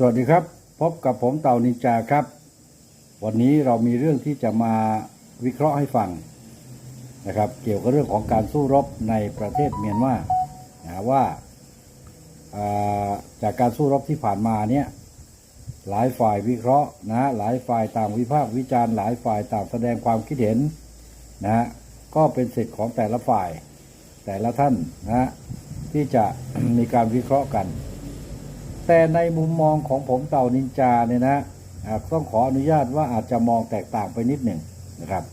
สวัสดีครับ พบกับผมเต่านินจาครับ วันนี้เรามีเรื่องที่จะมาวิเคราะห์ให้ฟังนะครับ เกี่ยวกับเรื่องของการสู้รบในประเทศเมียนมานะว่าจากการสู้รบที่ผ่านมาเนี่ยหลายฝ่ายวิเคราะห์นะหลายฝ่ายต่างวิพากษ์วิจารณ์หลายฝ่ายต่างแสดงความคิดเห็นนะฮะก็เป็นสิทธิ์ของแต่ละฝ่าย แต่ละท่านนะที่จะมีการวิเคราะห์กัน แต่ในมุมมองของผมเต่านินจาเนี่ยนะต้องขออนุญาตว่าอาจจะมองแตกต่างไปนิดหนึ่งนะครับ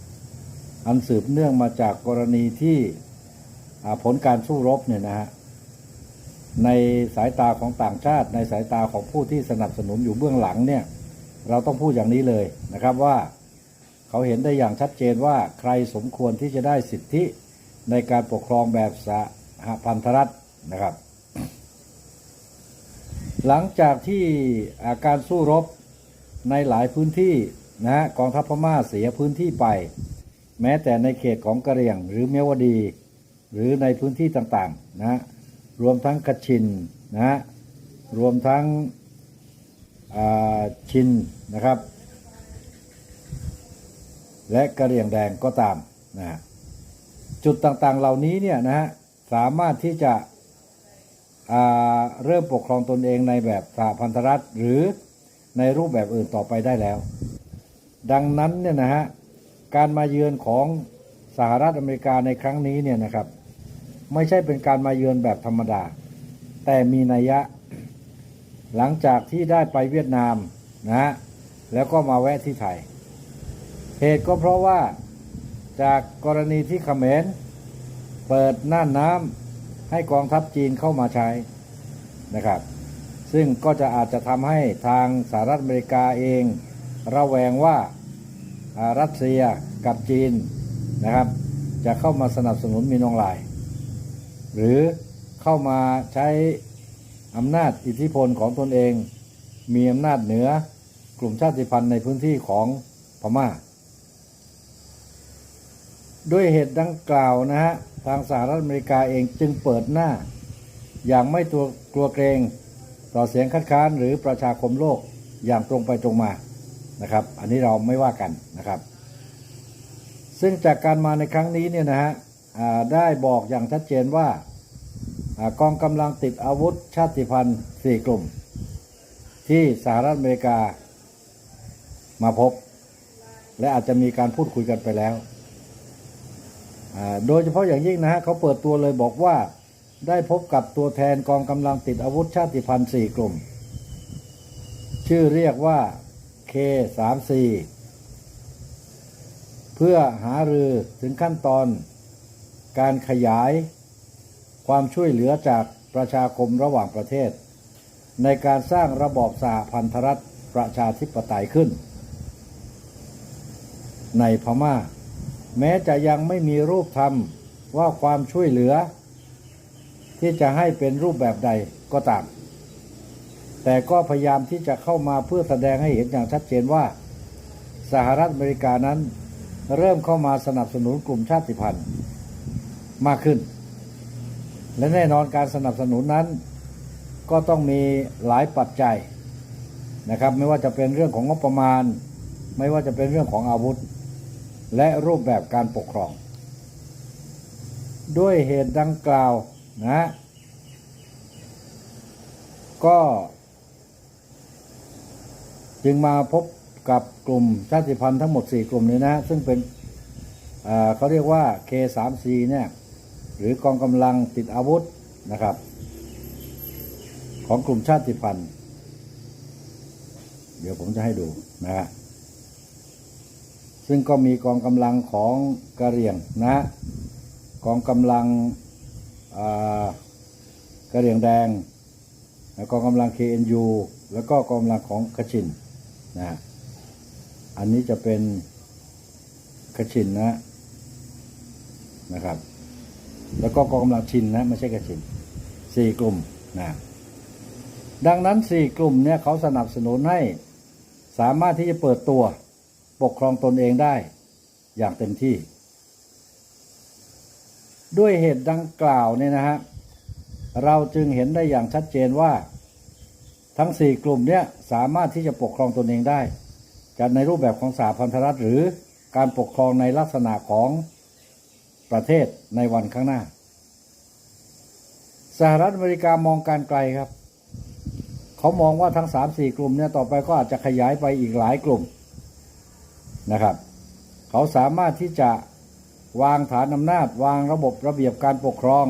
อันสืบเนื่องมาจากกรณีที่ผลการสู้รบเนี่ยนะฮะในสายตาของต่างชาติ ในสายตาของผู้ที่สนับสนุนอยู่เบื้องหลังเนี่ย เราต้องพูดอย่างนี้เลยนะครับว่าเขาเห็นได้อย่างชัดเจนว่าใครสมควรที่จะได้สิทธิในการปกครองแบบสหพันธรัฐนะครับ หลังจากที่อาการสู้รบในหลายพื้นที่นะฮะกองทัพพม่าเสียพื้นที่ไป แม้แต่ในเขตของกะเหรี่ยง หรือเมียวดี หรือในพื้นที่ต่างๆนะรวมทั้งกระชินนะรวมทั้งชินนะครับ และกะเหรี่ยงแดงก็ตามนะจุดต่างๆเหล่านี้เนี่ยนะฮะสามารถที่จะ เริ่มปกครองตนเองในแบบสหพันธรัฐหรือในรูปแบบอื่นต่อไปได้แล้ว ดังนั้นเนี่ยนะฮะการมาเยือนของสหรัฐอเมริกาในครั้งนี้เนี่ยนะครับ ไม่ใช่เป็นการมาเยือนแบบธรรมดา แต่มีนัยยะ หลังจากที่ได้ไปเวียดนามนะฮะแล้วก็มาแวะที่ไทย เหตุก็เพราะว่าจากกรณีที่เขมรเปิดน่านน้ำ ให้กองทัพจีนเข้ามาใช้นะครับ ซึ่งก็จะอาจจะทำให้ทางสหรัฐอเมริกาเอง ระแวงว่ารัสเซียกับจีนนะครับ จะเข้ามาสนับสนุนมินองลน์หรือเข้ามาใช้อำนาจอิทธิพลของตนเอง มีอำนาจเหนือกลุ่มชาติพันธุ์ในพื้นที่ของพม่า ด้วยเหตุดังกล่าวนะฮะทางสหรัฐอเมริกาเองจึงเปิดหน้า อย่างไม่ตัวกลัวเกรงต่อเสียงคัดค้านหรือประชาคมโลกอย่างตรงไปตรงมานะครับ อันนี้เราไม่ว่ากันนะครับ ซึ่งจากการมาในครั้งนี้เนี่ยนะฮะได้บอกอย่างชัดเจนว่าอกองกำลังติดอาวุธชาติพันธุ์สี่กลุ่ม ที่สหรัฐอเมริกามาพบ และอาจจะมีการพูดคุยกันไปแล้ว โดยเฉพาะอย่างยิ่งนะฮะเขาเปิดตัวเลยบอกว่าได้พบกับตัวแทนกองกำลังติดอาวุธชาติพันธุ์สี่กลุ่ม ชื่อเรียกว่า K34 เพื่อหารือถึงขั้นตอน การขยายความช่วยเหลือจากประชาคมระหว่างประเทศ ในการสร้างระบอบสหพันธรัฐประชาธิปไตยขึ้น ในพม่า แม้จะยังไม่มีรูปธรรมว่าความช่วยเหลือ ที่จะให้เป็นรูปแบบใดก็ตาม แต่ก็พยายามที่จะเข้ามาเพื่อแสดงให้เห็นอย่างชัดเจนว่า สหรัฐอเมริกานั้น เริ่มเข้ามาสนับสนุนกลุ่มชาติพันธุ์มากขึ้น และแน่นอนการสนับสนุนนั้น ก็ต้องมีหลายปัจจัยนะครับ ไม่ว่าจะเป็นเรื่องของงบประมาณ ไม่ว่าจะเป็นเรื่องของอาวุธ และรูปแบบการปกครอง ด้วยเหตุดังกล่าวนะก็ จึงมาพบกับกลุ่มชาติพันธุ์ทั้งหมด 4 กลุ่มนี้นะ ซึ่งเป็นเขาเรียกว่า K3C เนี่ยหรือกองกำลังติดอาวุธนะครับ ของกลุ่มชาติพันธุ์ เดี๋ยวผมจะให้ดูนะฮะ ซึ่งก็มีกองกำลังของกะเหรี่ยงนะกองกำลังกะเหรี่ยงแดงแล้วกองกำลัง KNU แล้วก็กองกำลังของกระชินนะฮะอันนี้จะเป็นกระชินนะนะครับ แล้วก็กองกำลังชินนะไม่ใช่กระชินสี่กลุ่มนะดังนั้นสี่กลุ่มเนี่ยเขาสนับสนุนให้สามารถที่จะเปิดตัว ปกครองตนเองได้อย่างเต็มที่ ด้วยเหตุดังกล่าวเนี่ยนะฮะเราจึงเห็นได้อย่างชัดเจนว่า ทั้งสี่กลุ่มเนี่ยสามารถที่จะปกครองตนเองได้จะในรูปแบบของสหพันธรัฐหรือการปกครองในลักษณะของประเทศในวันข้างหน้า สหรัฐอเมริกามองการไกลครับ เขามองว่าทั้งสามสี่กลุ่มเนี่ยต่อไปก็อาจจะขยายไปอีกหลายกลุ่ม นะครับ เขาสามารถที่จะวางฐานอำนาจ วางระบบระเบียบการปกครอง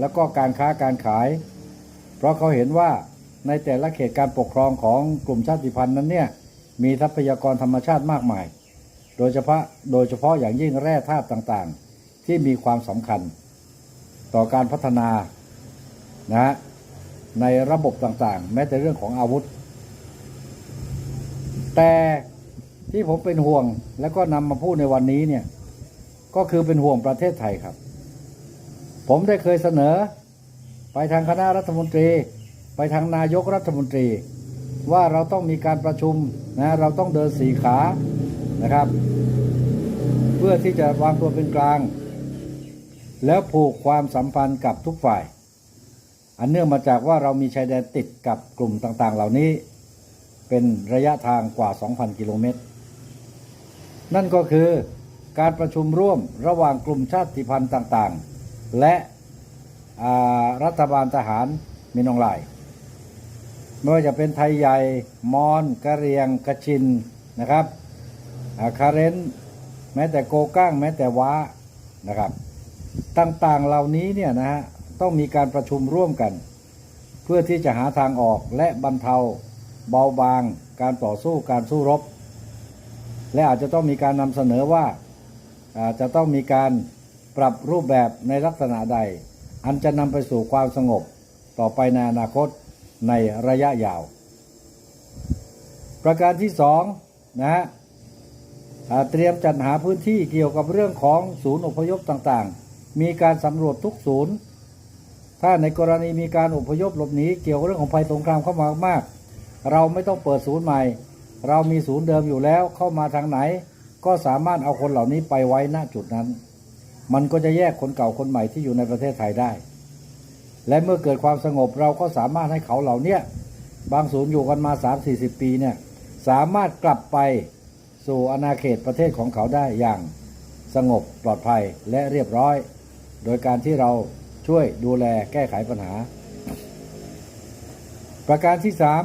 แล้วก็การค้าการขาย เพราะเขาเห็นว่าในแต่ละเขตการปกครองของกลุ่มชาติพันธุ์นั้นเนี่ยมีทรัพยากรธรรมชาติมากมาย โดยเฉพาะโดยเฉพาะอย่างยิ่งแร่ธาตุต่างๆ ที่มีความสำคัญ ต่อการพัฒนานะในระบบต่างๆ แม้แต่เรื่องของอาวุธ แต่ ที่ผมเป็นห่วงแล้วก็นำมาพูดในวันนี้เนี่ย ก็คือเป็นห่วงประเทศไทยครับ ผมได้เคยเสนอ ไปทางคณะรัฐมนตรี ไปทางนายกรัฐมนตรี ว่าเราต้องมีการประชุมนะเราต้องเดินสีขานะครับ เพื่อที่จะวางตัวเป็นกลาง แล้วผูกความสัมพันธ์กับทุกฝ่าย อันเนื่องมาจากว่าเรามีชายแดนติดกับกลุ่มต่างๆ เหล่านี้เป็นระยะทางกว่า 2,000 กิโลเมตร นั่นก็คือการประชุมร่วมระหว่างกลุ่มชาติพันธุ์ต่างๆ และรัฐบาลทหารมินองไลายไม่ว่าจะเป็นไทยใหญ่ มอนกะเรียงกะชินนะครับอ่าคาเรนแม้แต่โกก้างแม้แต่ว้านะครับ ต่างๆเหล่านี้เนี่ยนะฮะต้องมีการประชุมร่วมกัน เพื่อที่จะหาทางออกและบรรเทาเบาบางการต่อสู้การสู้รบ และอาจจะต้องมีการนำเสนอว่าจะต้องมีการปรับรูปแบบในลักษณะใด อันจะนำไปสู่ความสงบต่อไปในอนาคตในระยะยาว ประการที่สองนะฮะเตรียมจัดหาพื้นที่เกี่ยวกับเรื่องของศูนย์อพยพต่างๆ มีการสำรวจทุกศูนย์ ถ้าในกรณีมีการอพยพหลบหนีเกี่ยวกับเรื่องของภัยสงครามเข้ามามาก เราไม่ต้องเปิดศูนย์ใหม่ เรามีศูนย์เดิมอยู่แล้วเข้ามาทางไหน ก็สามารถเอาคนเหล่านี้ไปไว้ณจุดนั้น มันก็จะแยกคนเก่าคนใหม่ที่อยู่ในประเทศไทยได้ และเมื่อเกิดความสงบเราก็สามารถให้เขาเหล่านี้บางศูนย์อยู่กันมา 3 4 0 ปีเนี่ยสามารถกลับไปสู่อาณาเขตประเทศของเขาได้อย่างสงบปลอดภัยและเรียบร้อย โดยการที่เราช่วยดูแลแก้ไขปัญหา ประการที่สาม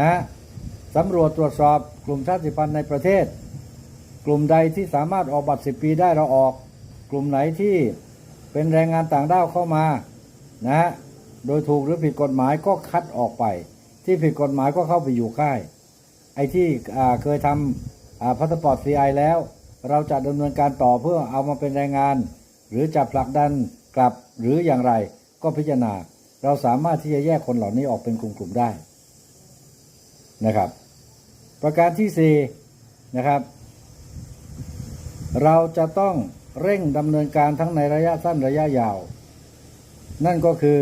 นะ สำรวจตรวจสอบกลุ่มชาติพันธุ์ในประเทศ กลุ่มใดที่สามารถออกบัตร 10 ปีได้เราออก กลุ่มไหนที่เป็นแรงงานต่างด้าวเข้ามานะฮะโดยถูกหรือผิดกฎหมายก็คัดออกไป ที่ผิดกฎหมายก็เข้าไปอยู่ค่าย ไอ้ที่เคยทำพาสปอร์ตซีไอแล้ว เราจะดำเนินการต่อเพื่อเอามาเป็นแรงงาน หรือจะผลักดันกลับหรืออย่างไรก็พิจารณา เราสามารถที่จะแยกคนเหล่านี้ออกเป็นกลุ่มๆได้นะครับ ประการที่สี่นะครับ เราจะต้องเร่งดำเนินการทั้งในระยะสั้นระยะยาว นั่นก็คือ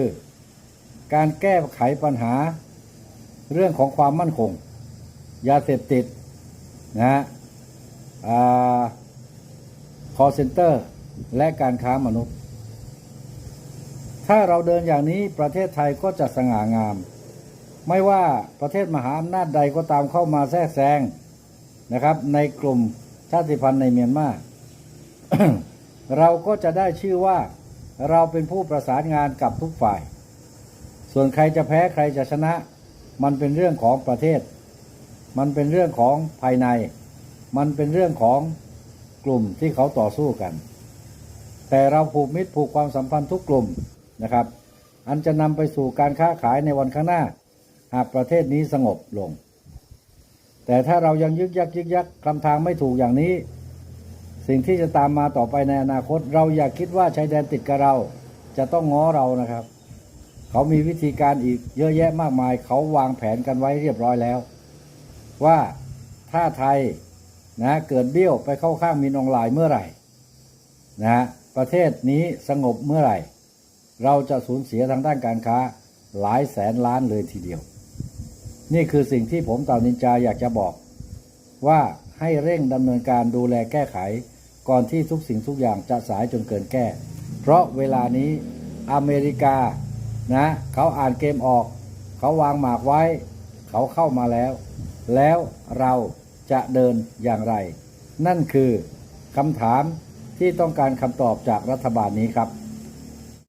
การแก้ไขปัญหาเรื่องของความมั่นคง ยาเสพติดนะฮะคอเซ็นเตอร์และการค้ามนุษย์ ถ้าเราเดินอย่างนี้ประเทศไทยก็จะสง่างาม ไม่ว่าประเทศมหาอำนาจใดก็ตามเข้ามาแทรกแซงนะครับ ในกลุ่มชาติพันธุ์ในเมียนมาเราก็จะได้ชื่อว่าเราเป็นผู้ประสานงานกับทุกฝ่าย ส่วนใครจะแพ้ใครจะชนะ มันเป็นเรื่องของประเทศ มันเป็นเรื่องของภายใน มันเป็นเรื่องของกลุ่มที่เขาต่อสู้กัน แต่เราผูกมิตรผูกความสัมพันธ์ทุกกลุ่มนะครับ อันจะนำไปสู่การค้าขายในวันข้างหน้า หากประเทศนี้สงบลง แต่ถ้าเรายังยึกยักยึกยักคำทางไม่ถูกอย่างนี้ สิ่งที่จะตามมาต่อไปในอนาคต เราอย่าคิดว่าชายแดนติดกับเรา จะต้องง้อเรานะครับ เขามีวิธีการอีกเยอะแยะมากมาย เขาวางแผนกันไว้เรียบร้อยแล้ว ว่าถ้าไทยนะเกิดเบี้ยวไปเข้าข้างมีนองลายเมื่อไหร่นะประเทศนี้สงบเมื่อไหร่ เราจะสูญเสียทางด้านการค้าหลายแสนล้านเลยทีเดียว นี่คือสิ่งที่ผมเต่านินจาอยากจะบอก ว่าให้เร่งดำเนินการดูแลแก้ไข ก่อนที่ทุกสิ่งทุกอย่างจะสายจนเกินแก้ เพราะเวลานี้อเมริกานะเขาอ่านเกมออก เขาวางหมากไว้ เขาเข้ามาแล้ว แล้วเราจะเดินอย่างไร นั่นคือคำถามที่ต้องการคำตอบจากรัฐบาลนี้ครับ